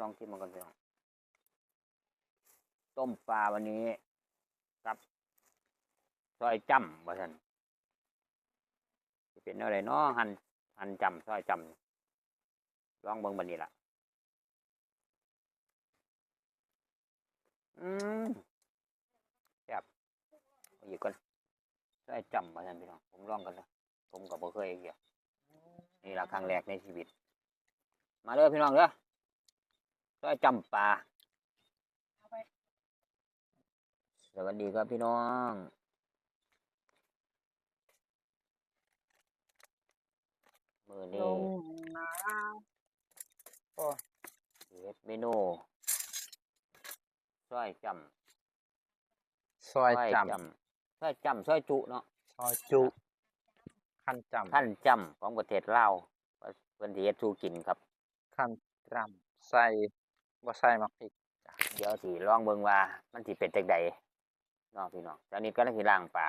ลองชิมมันก่อนพี่น้องต้มปลาวันนี้ครับซอยจำว่าท่นเป็นอะไรเนาะหั่นหั่นจำซอยจำลองเบิ่งบันนี้ล่ะ อืมแซ่บเอาอีกก่อนซอยจำว่าท่นพี่น้องผมลองกันนะผมก็บ่เคยเกี่ยวนี่ละครั้งแรกในชีวิต มาเลยพี่น้องเด้อ ซอยจำปลาสวัสดีครับพี่น้องมือลนี้งน้เฮ็ดเมนูซอยจำำซอยจซอยจำซอยจุเนาะำซอยจุขั้นจำท่านจำของประเทศลาวเพิ่นสิเฮ็ดสู่กินครับขั้นจำใส่ บ่ใส่มักพริกเดี๋ยวสิลองเบิ่งว่า มันสิเป็นจังใดเนาะพี่น้องตอนนี้ก็ลังสิล้างปลา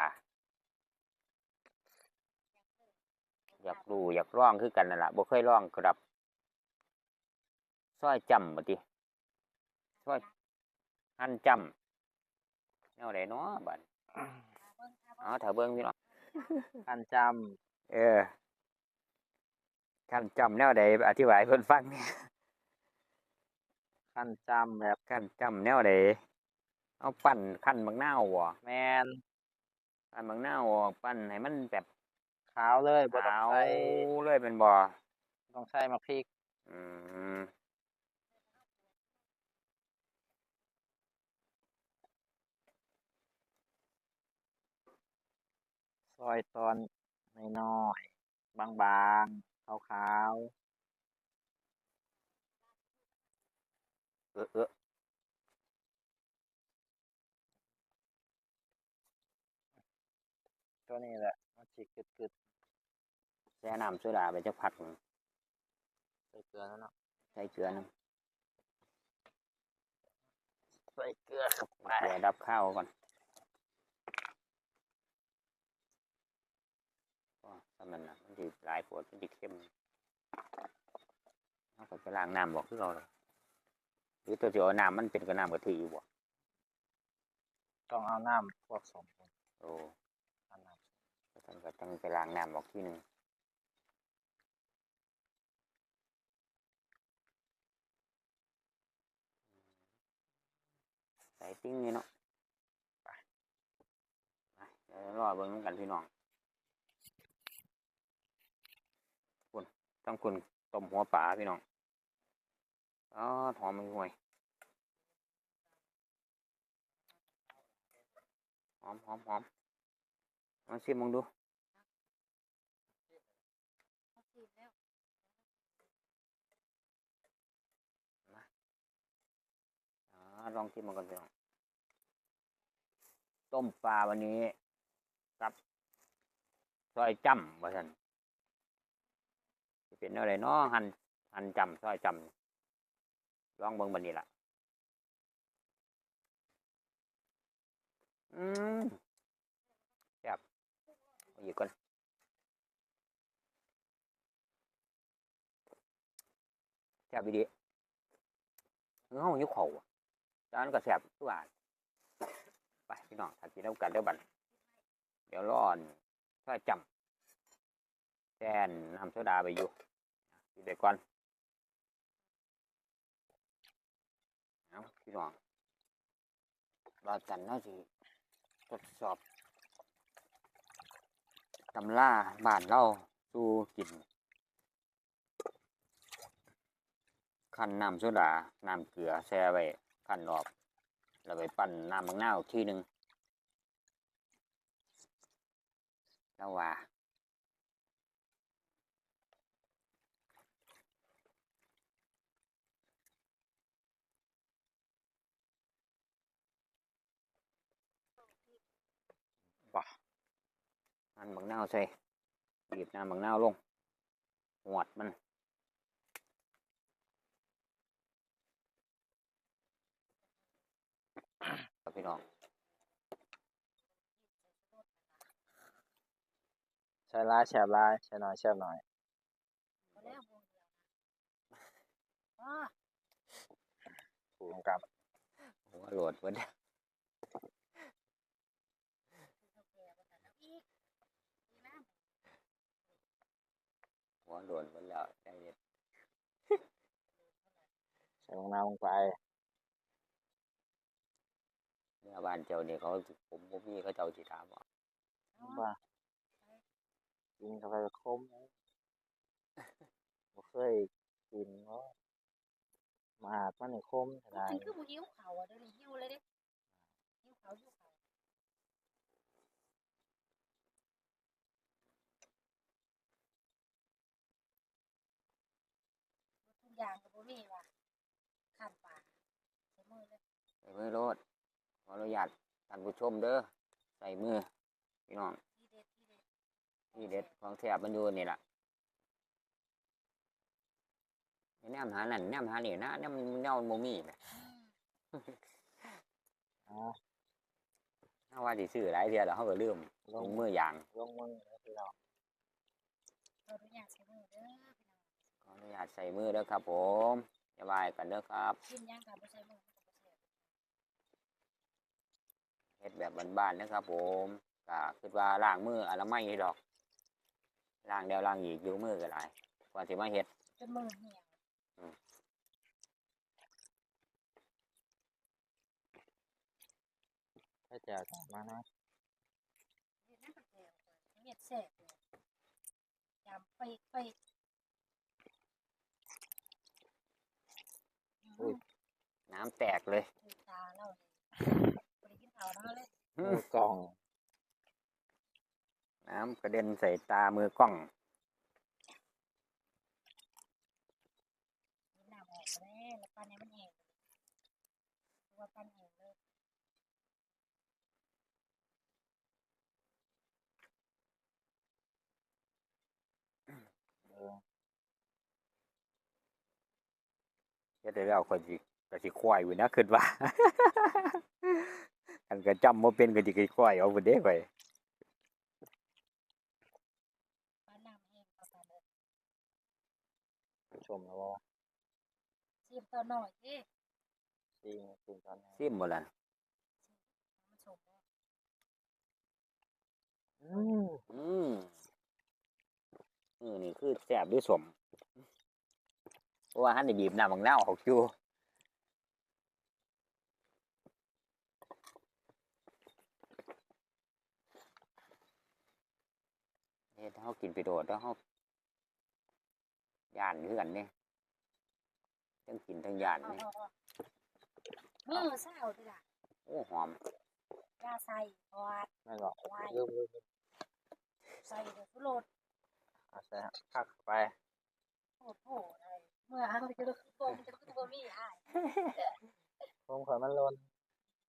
อยากรู้อยากลองคือกันนั่นแหละบ่เคยลองครับซอยจำบ่ติซอยหั่นจำแนวใดเนาะบัดอ๋อถ้าเบิ่งพี่น้องขั้นจำเออขั้นจำแนวใดอธิบายเพิ่นฟังเนี่ย ขั้นจำแบบขั้นจำแนวใดเอาปั้นขั้นบางนาวบ่แมนปั้นบางนาวออกปั้นให้มันแบบขาวเลยบ่ต้อขางวใส่เลยเป็นบ่ต้องใส่มักพริกอืมซอยตอนน้อยๆบางๆขาว เออเออๆตัวนี้แหละมันสิกึดแช่น้ำโซดาไปจักพักหนึ่งๆใส่เกลือแล้วเนาะใส่เกลือน้ใส่เกลือเข้าไปำเกลือดับข้าวก่อนก็ถ้ามันน่ะมันสิหลายปวดมันสิเข้มเอาก็ไปล้างน้ำบอกคือเราเลย หรือตัวสิเอาน้ำมันเป็นกับน้ำกะทิอยู่บ่ต้องเอาน้ำพวกสมก่อนโอ้เอาน้ก็ต้องก็ต้องไปล้างน้ำออกที่หนึ่งใส่ติ้งนี่เนาะไปไปเดี๋ยวรอเบิ่งนำกันพี่น้องคุณต้องคุณต้มหัวปลาพี่น้อง อ๋อหอมันห่วยหอมหอมหอมมาชิมมึงดูลองชิมมันก่อนพี่น้องต้มปลาวันนี้กับซอยจำว่าท่านเป็นอะไรเนาะหั่นหั่นจำซอยจำ ลองเบิ่งบันนี้ล่ะ อืมแซ่บเอาอีกก่อนแซ่บอีดีเฮ้ยหิวเข่าวอะจานก็แสบทุกอันไปพี่น้องถ้ากินแล้วกันเดี๋ยวบันเดี๋ยวร้อนถ้าจำแทนน้ำโซดาไปอยู่กินไปก่อนเอา พี่น้องรอกันเนาะสิทดสอบตำล่าบ้านเราสู้กินขั้นน้ำโซดา น้ำเกลือแช่ไว้ขั้นรอบแล้วไปปั้นน้ำมะนาอีกทีหนึ่งแล้วว่า บ่ น้ำมะนาวใส่บีบน้ำมะนาวลงหวดมันครับพี่น้องใส่ลายแฉบลายใส่น้อยแฉบน้อยกับหัวโหลดเพิ่น หัวโหลดเพิ่นแล้วใจเย็นใส่มะนาวลงไปเมื่อบ้านเจ้านี่เขาผมบ่มีเขาเจ้าสิถามว่าว่ากินกาแฟคมนะบ่เคยกินเนาะมาหาดมันนี่คมเท่าใดถึงคือบ่หิวเขาอะเดี๋ยวนี้หิวเลยเด้หิวเขาหิวเขา อย่างก็บ่มีว่ะข้ามป่าใช้มือเลยใส่มือโลดขออนุญาตท่านผู้ชมเด้อใส่มือพี่น้องที่เด็ดที่เด็ดที่เด็ดของแถบมันอยู่นี่ล่ะแนมหานั่นแนมหานี่นะแนมแนวบ่มีแหมอืมอ๋อถ้าว่าสิซื้อหลายเทื่อแล้วเฮาก็ลืมลลงงมือย่างลงมือแล้วพี่น้องเราทุกอย่างใช้มือเด้อพี่น้อง ขออ นุญาตใส่มือเด้อครับ ผมอย่าบายกันเด้อครับกินย่างกับบ่ใช้มือมันก็บ่แซ่บเฮ็ดแบบบ้านๆนะครับ ผมก็คิดว่าล้างมืออนามัยนี่ดอกล้างแล้วล้างอีกอยู่มือก็หลายกว่าสิมาเฮ็ดจนมือเหี่ยวถ้าจะกลับมานะเฮ็ดน้ำกระเทียมเฮ็ดแซ่บเลยยำไปไป อืมน้ำแตกเลยถือตาเราเลยบ่ได้กินข้าวเนาะเลยมือกล่อง น้ำกระเด็นใส่ตามือกล้องกินน้ำออกเลยแล้วปั้นให้มันแห้งเพราะว่าปั้นแห้งเลย เออ เฮ็ดได้แล้วค่อยสิก็สิควายอยู่นะคิดว่าอันก็จำบ่เป็นก็สิควายเอาพุ่นเด้ข่อยปั้นน้ำแห้งเอาไปเลยชมแล้วว่าชิมตัวหน่อยสิซีมซีมตอนนี้ซิมบ่ล่ะมันชมเลยอืมอืมเออนี่คือแซ่บด้วยสม เพราะว่าหันได้บีบน้ำบักนาวออกอยู่เฮ็ดให้เฮากินไปโดดแล้วเฮาย่านคือกันนี่ทั้งกินทั้งย่านเอานี่เอาเอามือเศร้าดีล่ะโอ้หอมยาใส่พอดไม่หรอกไว้ลืมลืมลืมใส่เดือดฟุโรดเอาใส่พักไปโอ้โห อะไรเมื่อเอาจะคือโกงจะคือตัวมีอ้ายผมขอมันลน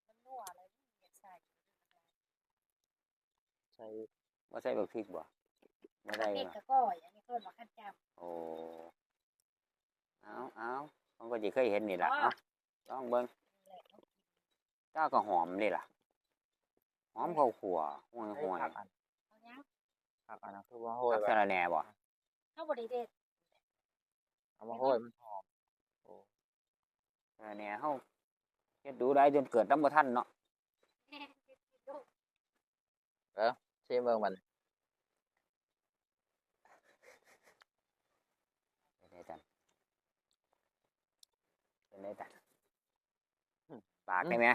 มันนัวอะไรอยากใส่ใส่ว่าใส่บักพริกบ่ไม่ได้เด็กบ่กะก้อยอันนี้เพิ่นว่าขั้นจโอ้เอาเอามันก็จะเคยเห็นนี่แหละเอาลองเบิ่งำแหละเจ้าก็หอมนี่ล่ะ หอมข้าวขัวห่วยห่วยผักอันเอายังผักอันนั้นคือว่าโห้ยผักไว้สะระแหน่บ่เข้าบริเดต เอามาโห้ยมันหอมสะระแหน่เฮาเฮ็ดดูได้จนเกิดน้ำบ่ทันเนาะชิมเบิ่งมันเป็นไงจันเป็นไงจันปากได้ไหม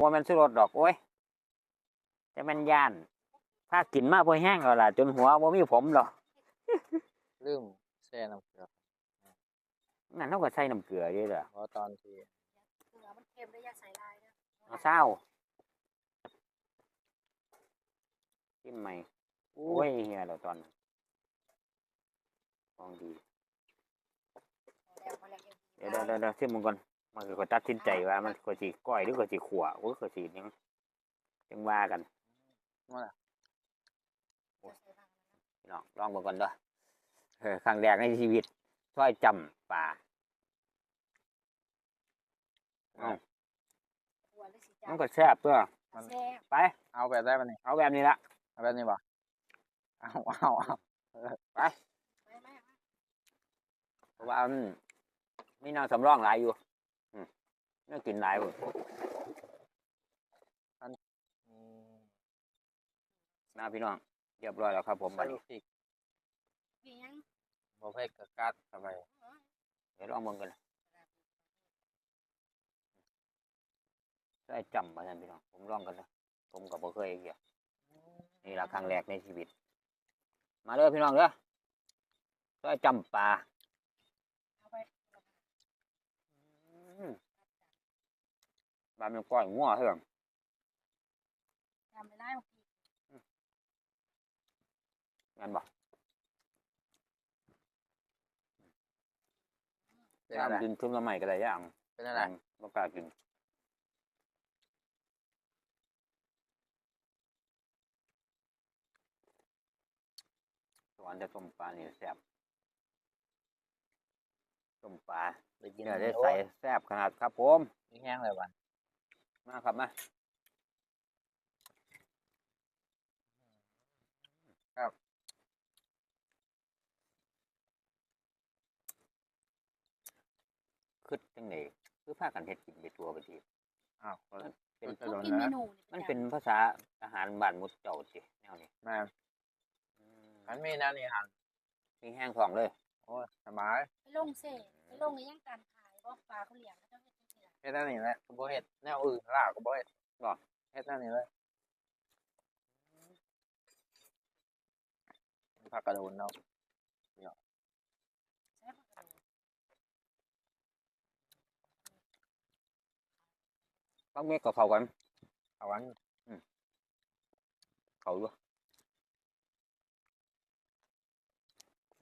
ว่ามันสุรสดอกโอ้ยแต่มันย่าน ถ้ากินมากพอแห้งแล้วล่ะ จนหัวบ่มีผมหรอกลืมแช่น้ำเกลืองั้นเฮาก็ใส่น้ำเกลือเด้อเด้อเพราะตอนที่เกลือมันเค็มได้ยาใส่ลายนะเอาเศร้าจิ้มใหม่โอ้ยเฮียเราตอนนั้นของดีแล้วมาแล้วเดี๋ยวเดี๋ยวเดี๋ยวเดี๋ยวชิมมึงก่อนมันก็ตัดสินใจว่ามันก็สิก้อยหรือก็สิขั่วหรือก็สิหยังจังว่ากัน นั่นแหละพี่น้องลองเบิ่งก่อนเด้อเออครั้งแรกในชีวิตช่อยจำป่าเอ้ามันก็แซ่บตัวแซ่บไป เอาแบบได้ปะนี่เอาแบบนี้ละเอาแบบนี้บ่เอาเอาเอาไปไหมเพราะว่ามันมีนางสำรองหลายอยู่อืมน่ากินหลายเว้ยอืมนะพี่น้อง เรียบร้อยแล้วครับ ผมใส่บัดลูนี้กพริกเพียงบ่เผ็ดกับกัดเข้าไปเดี๋ยวลองเบิ่งกันได้จำมาท่านพี่น้องผมลองกันนะผมกับบ่เคยเกี่ยนี่ละครั้งแรกในชีวิต มาเด้อพี่น้องเด้อได้จำปลาเอาไปอืมปลาเป็นก้อยงัวเท่านั้นจำไม่ได้ บางทีงั้นบ่เป็นอะไรย่างกินชุบละใหม่ก็ได้ย่างเป็นอะไรบ่กล้ากินสวนแต่ต้มปลานี่แซ่บต้มปลาได้กินเนื้อได้โอ้ใส่แซ่บขนาดครับผม มีแห้งเลยวันมาครับมา คึดจังไดคือพากันเฮ็ดกินไปตัวไปทีอ้าวเป็นก็พวกโดนกินเมนะนูมันเป็นภาษาอาหารบ้านมุดเจ้าสิแนวนี้แม่อืมมันมีนะนี่หันมีแห้งท้องเลย โอ้ยสบายไปลงเซ่ไปลงในย่างการขายบ่ปลาเขาเลี้ยงแล้วเจ้าเฮ็ดจังซี่ล่ะเฮ็ดนั่นนี่แหละก็บ่เฮ็ดแนวอื่นล่ะก็บ่เฮ็ดหรอเฮ็ดนั่นนี่เลยผักกระโดนเนาะ ใช้ผักกระโดด ปักเมฆก็เข้ากันเอาวันเข้าอยู่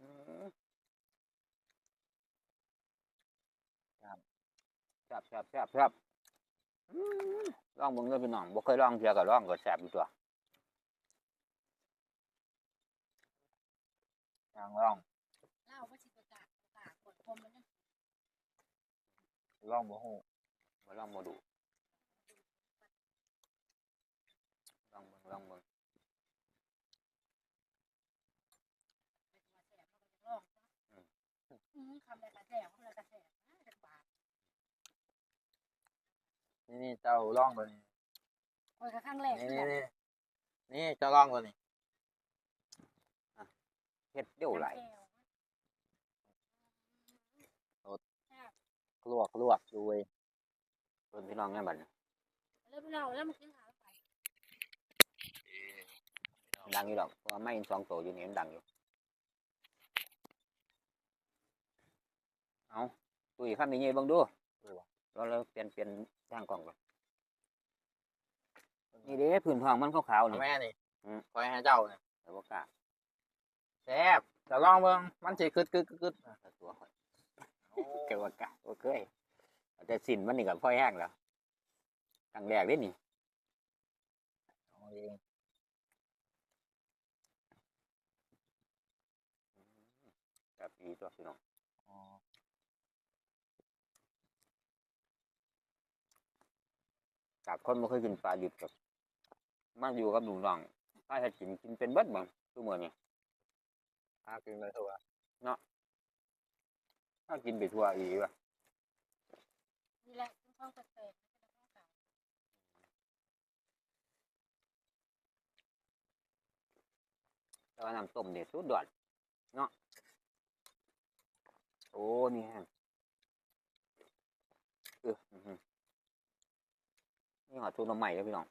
อืมแซ่บแซ่บแซ่บแซ่บอืมลองเบิ่งเด้อพี่น้องบ่เคยลองเทื่อก็ลองก็แซ่บอยู่ตัวยางร่องเหล้าว่าสิประกาศประกาศกดคมมันนั่นร่องบ่ฮู้มาลองมาดูลองเบิ่งลองเบิ่ง ลองอืมคำใดกระแสคำใดกระแสนะจักบาท นี่นี่เจ้าร่องตัวนี้คอยกระข้างแรกนี่นี่นี่นี่เจ้าร่องตัวนี้เฮ็ดเดี๋ยวไหลายลวกลวกดูเว้ยเพิ่นพี่น้องแม่บัดนี้แล้วพี่น้องแล้วมันกินหาไปดังอยู่ดอกเพราะว่าไม่สองโตอยู่นี่มันดังอยู่เอาตุ้ยข้ามมีเงี้ยเบิ่งดู แล้วเราเปลี่ยนเปลี่ยนทางกล่องก่อนนี่เด้พื้นทองมันขาวๆเอานี่ แม่นี่อืม คอยให้เจ้าเนี่ยแต่ว่ากล้าแซ่บเจะลองเบิ่งมันสิกึดกึดกึดกึดแต่ตัวข่อยแต่ว่ากล้าบ่เคยแต่สินมันนี่ก็พ่อยแห้งแล้วครั้งแรกเด้นี่เอาเองแบบอีตัวพี่น้อง อ๋อ จากคนบ่เคยกินปลาดิบกับมาอยู่กับหนูน้องถ้าเฮ็ดกินกินเป็นเบิดบ่ทุกมื้อนี่อากินไปทั่วถ้ากินไปทั่วอีกว่ะนี่แหละเป็นข้องแปลกๆไม่ใช่ข้องเก่าแต่ว่าน้ำต้มนี่สุดยอดเนาะโอ้นี่ฮะเอออื้อหือ นี่หอดทุนน้ำใหม่แล้วพี่น้อง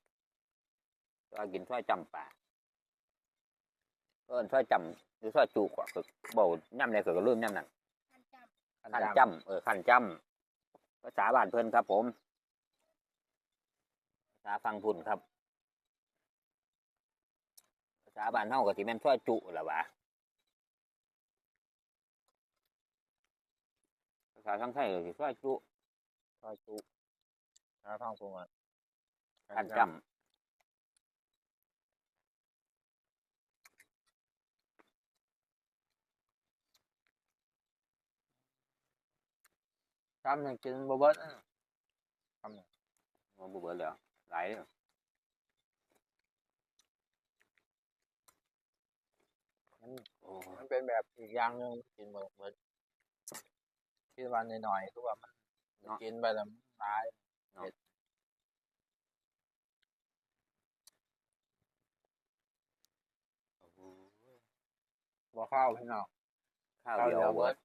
แต่ว่ากินซอยจำปลาเอิ้นซอยจำหรือซอยจูกว่าคือเบาย่ำใดก็ลืมย่ำนั่นท่านจำขันขันจจำเออขันจำภาษาบ้านเพิ่นครับผมภาษาฟังพุ่นครับภาษาบ้านเฮาก็สิแม่นช่วยจุล่ะวะภาษาทางไทยก็สิช่วยจุำซอยจุถ้าท้องปรุงอะ ขันจจำยังกินบ่เบิดอะำมันบ่เบิดแล้วหลายเลยโอ้มันเป็นแบบอีกอย่างหนึงกินบ่เบิดคิดว่าหน่อยๆคือว่ามันเนาะกินไปแล้วมันตาย บ่เข้าพี่น้องข้าวข้าวเดีเดียยววเบิเบิดด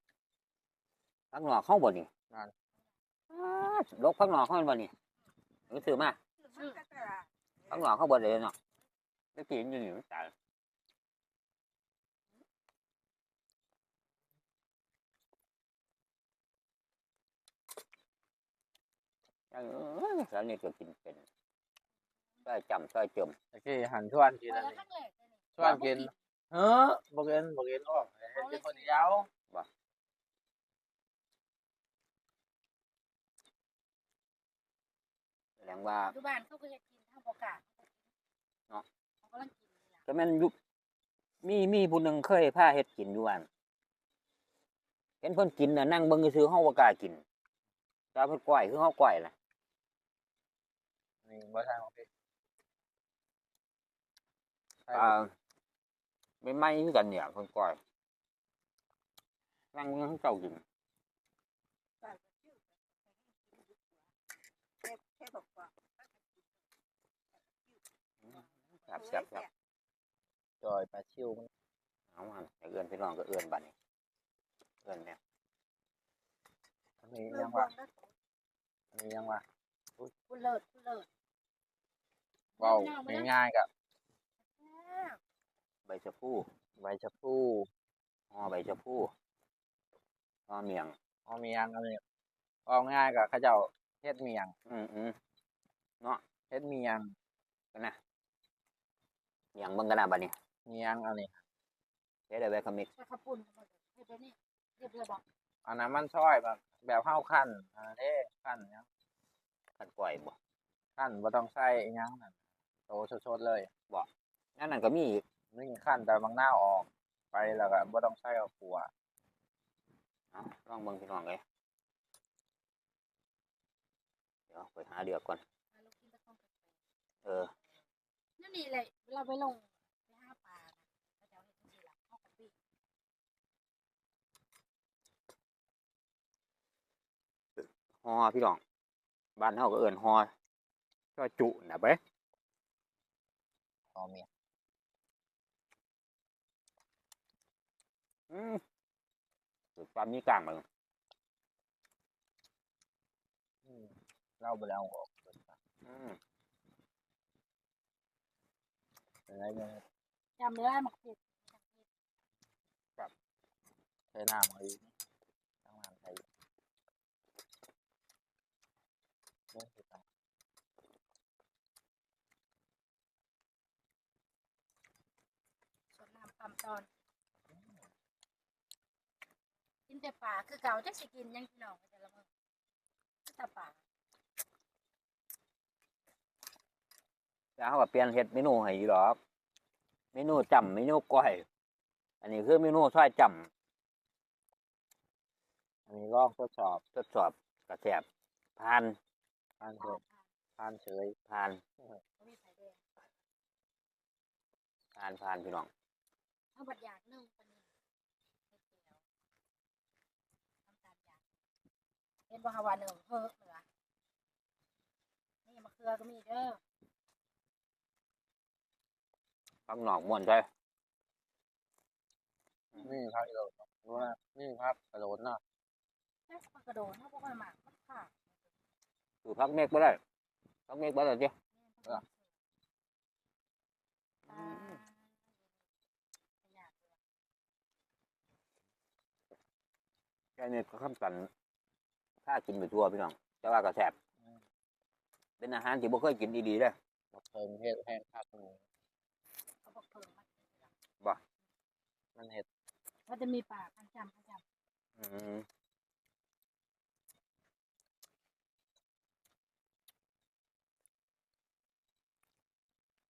พักหนอกเข้าบ่นี่นั่นลกพักหนอกเข้าบ่นี่หรือถือมาชื่อพักหนอกเข้าบ่เลยเนาะได้กินอยู่นี่มันตายเออแล้วนี่ก็กินเป็นซอยจำซอยจมตะกี้หันชวนกินไปอันแล้วนี้ข้างแรกเลยชวนกิน เฮ้อบ่กินบ่กินออกให้กินคนเดียวแสดงว่าดูบ้านเขาก็จะกินทั้งโอกาสเนาะเขากำลังกินนี่ล่ะก็แม่นอยุมีมีผู้หนึ่งเคยพาเฮ็ดกินอยู่อันเห็นเพิ่นกินน่ะนั่งเบิ่งซื่อๆเฮาบ่กล้ากินถ้าเพิ่นก้อยคือเฮาก้อยล่ะนี่บ่ใช่ของพี่ใช่อ่า ไม่ไหม้คือกันเนี่ยเพิ่นก้อยนั่งเบิ่งเจ้ากินครับแซ่บครับจอยป บัดนี้เอื้อนเนี่ยมียังวะมียังวะคุณเลิศคุณเลิศเว้าง่ายๆกับใบชะพูใบชะพูห่อใบชะพูห่อเมียงเอาเมียงอันนี้เอาง่ายกับเขาเจ้าเฮ็ดเมียง อืมอืมเฮ็ดเมียงกันนะเมียงเบิ่งกันนะบัดนี้เมียงอันนี้เฮ็ดได้ไว้คำมิกใส่ข้าวปุ้นมาเลยเฮ็ดได้นี่เรียบร้อยบอกอันนั้นมันช่อยแบบแบบข้าวขั้นอันนั้นเด้ขั้นเนี้ยคันปล่อยบ่ขั้นบ่ต้องใส่อิหยังนั่นโตสดๆเลยนั่นนั่นก็มีอีก นี่ขั้นแต่บางหน้าวออกไปแล้วก็บ่ต้องใส่เอาขัวเอาลองเบิ่งพี่น้องเลยเดี๋ยวไปหาเดือกก่อนมาลูกกินตะข้องกับเออนั่นนี่เลยเราไปลงไปหาปลานะเขาจะเอาเห็ดที่ละเข้ากับปีฮอพี่น้อง บ้านเฮาก็เอิ้นฮอก็จุน่ะเบ้เอาเมียง อืม สุดความมีกลางมึงอืมเล่าบ่แล้วออกอืมเป็นไรยังจำได้หมักเผ็ดใช้น้ำเอาอีกตั้งน้ำใส่อีกเรื่องที่ต้องส่วนน้ำปั๊มตอน กิน แต่ปลาคือเก่าจะสิกินยังพี่น้องแต่ละมื้อแต่ปลาแล้วเฮาก็เปลี่ยนเฮ็ดเมนูให้อยู่ดอกเมนูจำเมนูก้อย อันนี้คือเมนูซอยจำอันนี้ลองทดสอบทดสอบกระแสบผ่านผ่านเฉยผ่านเฉยผ่านผ่านผ่านพี่น้องเอาบัดอยากนึ่งปานนี้เฮ็ดเดียวน้ำตาลอยาก เห็นบ่ฮาว่าหนึ่งเฮ้อเหลือนี่มะเขือก็มีเด้อฟังหนอกม่วนใช่นี่ครับอีโรดรู้นะนี่ครับกระโดดเนาะแค่ปลากระโดดเฮาบ่ค่อยมักมันขาดคือพักเมฆบ่ได้พักเมฆบ่ได้เจ้ปลาอยากเลยแค่นี้ก็คำกัน ถ้ากินไปทั่วพี่น้องแต่ว่าก็แซ่บเป็นอาหารที่บ่เคยกินดีๆเด้อบักเพิ่มเฮ็ดแห้งคักหนึ่งเขาบอกเพิ่มมามันเฮ็ดก็จะมีปลาพันจำพันจำอืม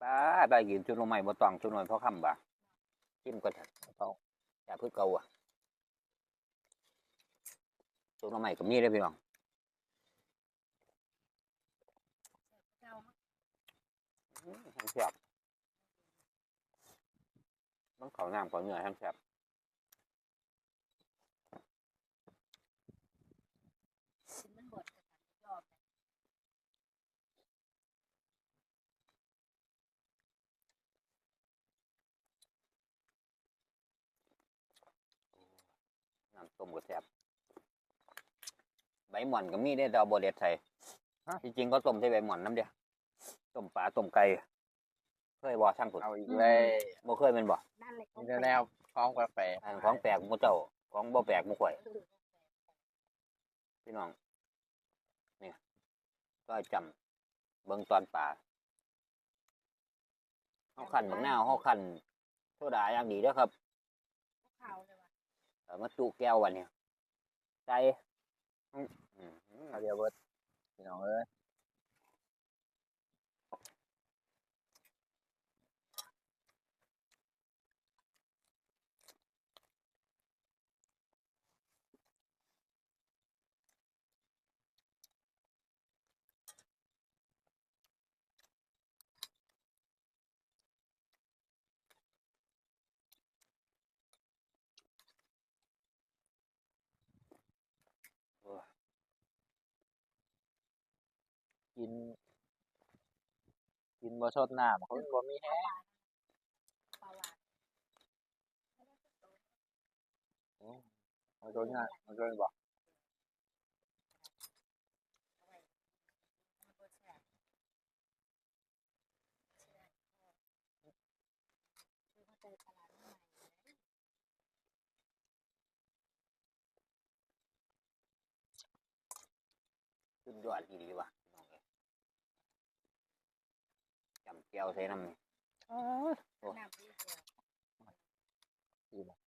ป้าได้กินชุดลงใหม่บ่ต้องชุดหน่อยเพราะคำบ่จิ้มก็ถัดเขาอย่าเพิ่งเกาอะ ช่วมาใหม่กับนี่เลยพี่น้องทั้งแฉบต้องขอน้ำขอเหนื่อยทั้งแฉบน้ำต้มก็แซ่บ ใบหม่อนก็มีได้ดาวโบเด็ดใส่จริงๆก็ต้มใส่ใบหม่อนน้ำเดียวต้มปลาต้มไก่เคยบ่ช่างผุดเอาอีกเลยบ่เคยเป็นบ่นั่นเลยมีแต่แนวคล้องกาแฟอันของแปลกหมูเจ้าของบ่แปลกหมูข่อยพี่น้องเนี่ยก็จำเบิ่งตอนป่าเฮาคันบักนาวเฮาคันโซดาอย่างดีเด้อครับข่าวเลยว่ะเอามาจุแก้ววันนี้ใส่ อืมอืมเอาเดียวเบิดพี่น้องเอ้ย กิน กินบ่สดน้ำคนบ่มีแหวานมาโดนงานมาโดนบ่มันก็แซ่บคือเข้าจตลาดใหม่สุดยอดดีว่ะพี่น้องเอ้ย จำแก้วใส่น้ำนี่น้ำดีเดียว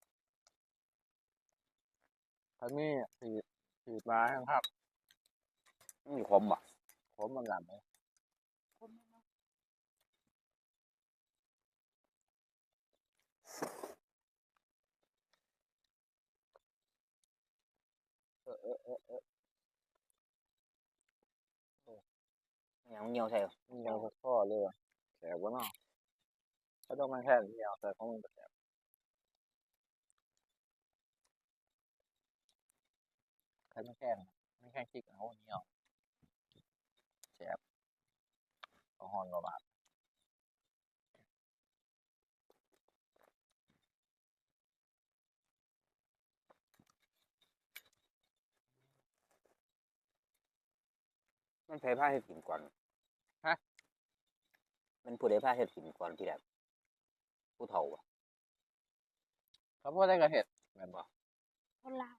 ท่านนี้สีสีมาครับมันมีขมบ่ผมมันหลับเลยคมเนาะเออเออเออเออยังเหนียวใส่มันยังสักข้อเลยว่ะ แสบวะเนาะถ้าต้องมาแค่นี้เอาแต่ของมันก็แสบใครไม่แค่นไม่แค่คลิกเอาอันนี้เอาแสบเอาหอนกว่าบาทมันใช้ผ้าเฮ็ดกินก่อน มันผู้ใดผ้าเฮ็ดกินก่อนที่แรกผู้เฒ่าบ่เขาพูดได้กระเห็ดแบบบ่คนลาว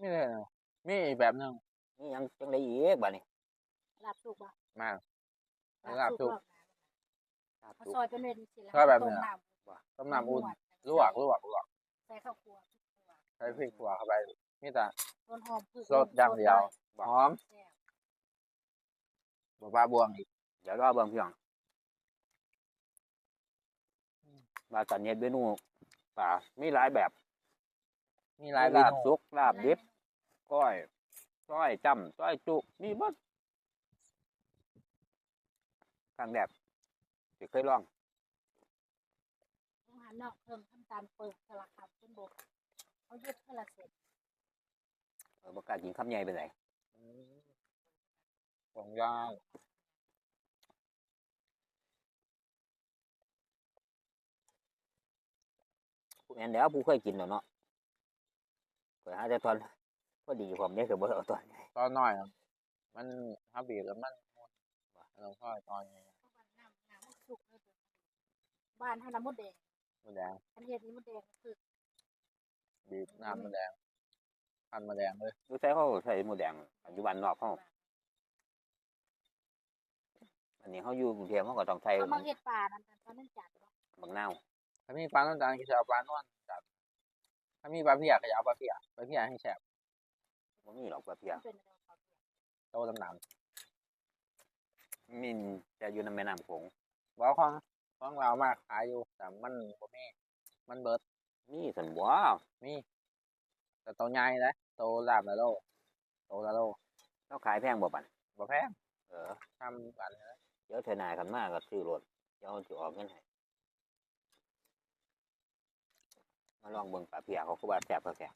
มีเลยนะมีอีกแบบหนึ่งนี่ยังจังไดอีกบัดนี้ลาบสุกบ่มากลาบสุกลาบเขาสุกซอยเป็นเวรสิซอยแบบเนี้ยต้มต้มน้ำอุ่นำลวกลวกลวกใส่ข้าวคั่วพริกคั่วใช้พริกขัวเข้าไปมีแต่ต้นหอมพืชสดอย่างเดียวหอมแซ่บบัวปลาบวงอีกเดี๋ยวรอเบิ่งพี่น้อง มาตันเฮ็ดเมนูป่ามีหลายแบบมีหลายเมลาบนูสุกลาบดิบก้อยก้อยจ้ำก้อยจุมีหมดครั้งแรกสิเคยลองโรงอาหารนอกเพิ่มทำตาลเปิดสลักครับเป็นบกเขายึดเท่าละเสร็จเออบ่กล้ากินคำใหญ่ไปไหนอืมของย่าง แม่นแล้วผู้เคยกินแล้วเนาะก็หาแต่ตอนพอดีผมเนี่ยคือบ่เอาตอนตอนน้อยอะมันถ้าบีบแล้วมันม่วนเราค่อยตอนนี้เพราะว่าน้ำน้ำมันสุกเลยเด้อบ้านเท่าน้ำมดแดงมันแดงอันเฮ็ดนี้มดแดงคือบีบน้ำมันแดงพันมันแดงเลยรู้ใช้เขาใช้หมูแดงปัจจุบันนอกเขาอันนี้เขาอยู่กรุงเทพเขาก็ต้องใช้เขามาเฮ็ดปลานั่นตอนนั้นจัดบ่บักนาว ถ้ามีปลาต้นจานก็จะเอาปลานวลจัดถ้ามีปลาเพียก็จะเอาปลาเพียปลาเพียให้แฉบบ่มีหรอกแบบเพียมันเป็นอะไรของเขาโตดำมีแต่อยู่ในแม่น้ำโขงๆบอกของของเรามากขายอยู่แต่มันบ่มีมันเบิดมีสันบ่มีแต่โตใหญ่เลยโตลาบละโลโตละโลเขาขายแพงบ่ปันบ่แพงเออทำกันเลยเดี๋ยวเทนายกันมาก็ซื้อรถเดี๋ยวจะออกเงินให้ มาลองเบิ่งปลาเพียเขาก็ว่าแซ่บเขาแซ่บ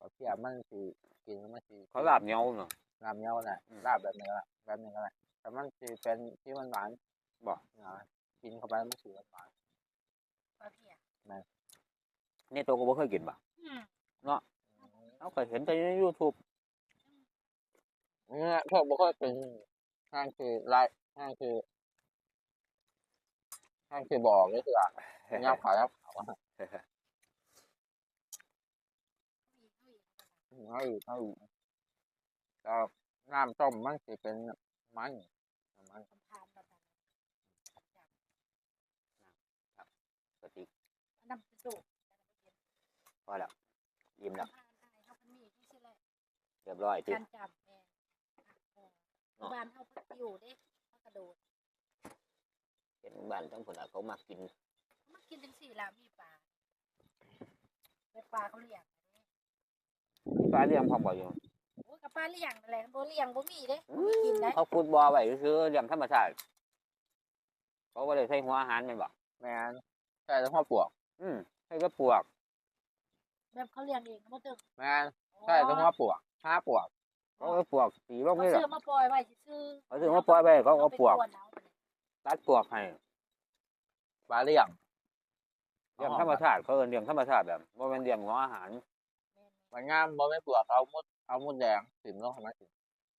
ปลาเพียมันสิกินแล้วมันสิเขาลาบเหนียวเนาะลาบเหนียวแหละอืมลาบแบบนี้แหละแบบนี้ก็ได้แต่มันสิเป็นที่มันหวานบ่นะกินเข้าไปมันสิหวานปลาเพียนี่ตัวก็บ่เคยกินบ่อืมอืมก็เห็นแต่ใน YouTube เนี่ยพวกบ่ค่อยเป็นห้างคือไล่ห้างคือห้างคือบอกนี่คืออะยับขายับเขาอะให้ให้ก็น้ำต้มมันสิเป็นมันมันคำทานแบบนั้นกติกอันนั้นเป็นสูตรพอแล้วยิ้มแล้วคำทานได้เขาเป็นมีที่ชื่ออะไรเรียบร้อยที่การจับแม่บ้านเขาพักอยู่เด้เขากระโดดเห็นบ้านทั้งคนน่ะเขามากินมากินจังสี่ละมีปลาไปปลาเขาเลี้ยง มีปลาเลี้ยงพร้อมบ่อยู่โอ้ยกับปลาเลี้ยงอะไรบ่เลี้ยงบ่มีเด้บ่มีกินได้เขาขุดบ่อไว้ซื้อๆเลี้ยงธรรมชาติเขาบ่ได้ใส่หัวอาหารแม่นบ่แม่นใช่แล้วพ่อปลวก อืมให้ก็ปลวกแบบเขาเลี้ยงเองบ่ตึงแม่นใช่แล้วพ่อปลวกห้าปลวกเขาเอาปลวกสีลงเขานี่แหซื้ละอมาปล่อยไว้ซื่อเขาซื้อมาปล่อยไว้เขาเอาปลวกไปวนเอาไปเลยตัดปลวกให้ปลาเลี้ยงเลี้ยงธรรมชาติเขาเอิ้นเลี้ยงธรรมชาติแบบบ่แม่นเลี้ยงหัวอาหาร มันงามบ่ไม่ปลวกเอามุดเอามุดแดงสิมลงทำไมสิ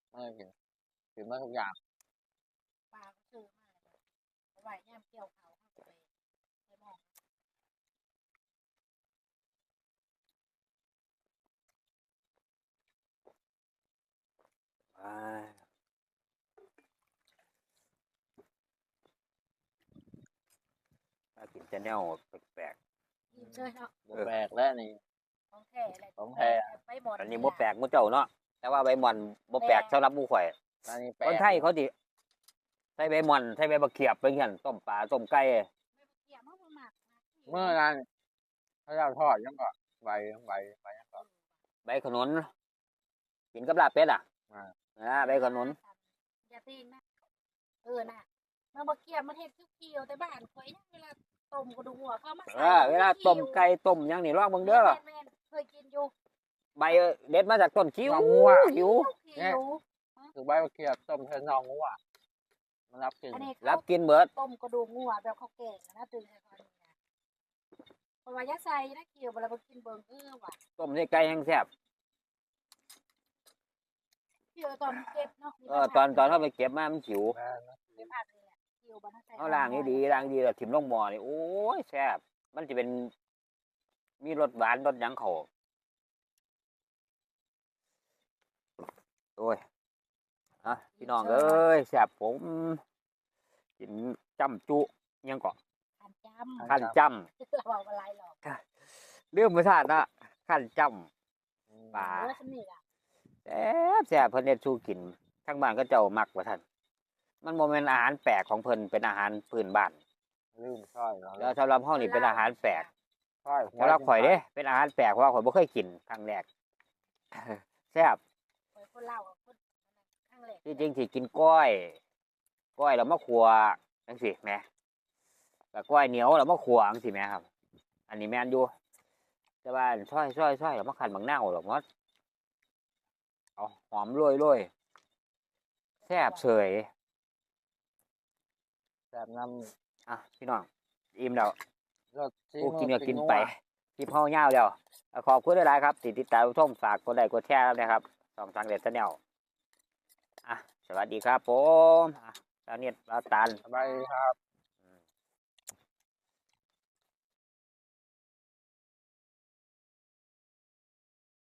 ไม่กินสิมมาทุกอย่างปลาเขาซื้อมาเลยเอาไว้ย่ามเกี่ยวเขาเขาก็ไปไปมองอ่าถ้ากินจะแนวแปลกยิ้มเลยเนาะ บ่แปลกแล้วนี่ของ แท้อะไรของแท้ไปบ่อนๆอันนี้บ่แปลกหมู่เจ้าเนาะแต่ว่าใบหม่อนบ่แปลกสำหรับหมู่ข่อย อันนี้แปลคกนไทยเขาสิใส่ใบหม่อนใส่ใบบักเขียบไปเงี้ยต้มปลาต้มไก่ไม่เกี่ยวมันบ่มากเมื่อนั้นเขาจะทอดยังก็ใบใบใบยังก็ ใบขนุนกินกับลาบเป็ดอะอ่าอ่าใบขนุนอย่าตีนนะเออน่ะมันบ่เกี่ยวมันเฮ็ดเกี่ยวๆแต่บ้านข่อยเนี่ยเวลาต้มกระดูกหัวเข้ามาเออเวลาต้มไก่ต้มหยังนี่ลองเบิ่งเด้อแม่นๆ เคยกินอยู่ใบเด็ดมาจากต้นคิ้วน้องงัวคิ้วคิวคือใบมะเขือต้มเทนองงัวมันรับกินอันนี้รัเขาบกินเบิดต้มกระดูกงัวแบบข้าวแกงนะตื่นให้ก่อนนี่นะเพราะว่าอยาใส่นะเกี่ยวเวลาบ่กินเบิ่งเออว่ะต้มใส่ไก่แห้งแซ่บเกี่ยวตอนเก็บเนาะเออตอนตอนเขาไปเก็บมามันขิวแม่นไปผักนี่แหละเกี่ยวบ่ทันใส่เอาล้างนี่ดีล้างดีแล้วถิ่มลงหม้อนี่โอ้ยแซ่บมันจะเป็น มีรสหวานรสหยังเขาโอ้ยอะพี่น้องเอ้ยแซ่บผมกินจ้ำจุยังเกาะขันจ้ำขั้นจ้เราเอาอะไรหรอกำเรื่องประสาทนะขั้นจ้ปลาเออสนิทอะำแซ่บแซ่บเพิ่นเฮ็ดสู้กินทั้งบ้านก็เจ้ามักว่าท่านมันโมเมนอาหารแปลกของเพิ่นเป็นอาหารพื้นบ้านลืมช้อยแล้วแล้วสำหรับห้องนี่เป็นอาหารแปลกช้อย สำหรับข่อยเด้เป็นอาหารแปลกเพราะว่าข่อยบ่เคยกินครั้งแรกแซ่บข่อยคนเล่ากับคนข้างแรกที่จริงสิกินก้อย ก้อยแล้วมาขัวจังซี่แหมกับก้อยเหนียวแล้วมาขัวจังซี่แหมครับ อันนี้แม่นอยู่แต่ว่าซอยซอยซอยแล้วมาคั่นบักนาวหรอกว่าเอาหอมโรยโรยแซ่บเฉยแบบน้อะพี่น้องอิ่มแล้วำรสซีกูกินมืก็อกินงัวไปคลิปเฮายาวแล้วอะขอบคุณหลายๆครับติดติดตามชมฝากกดไลค์กดแชร์นะครับสองทางเด็ดแนลอะสวัสดีครับผมอะตอนนี้ลาตาลสบายดีครับ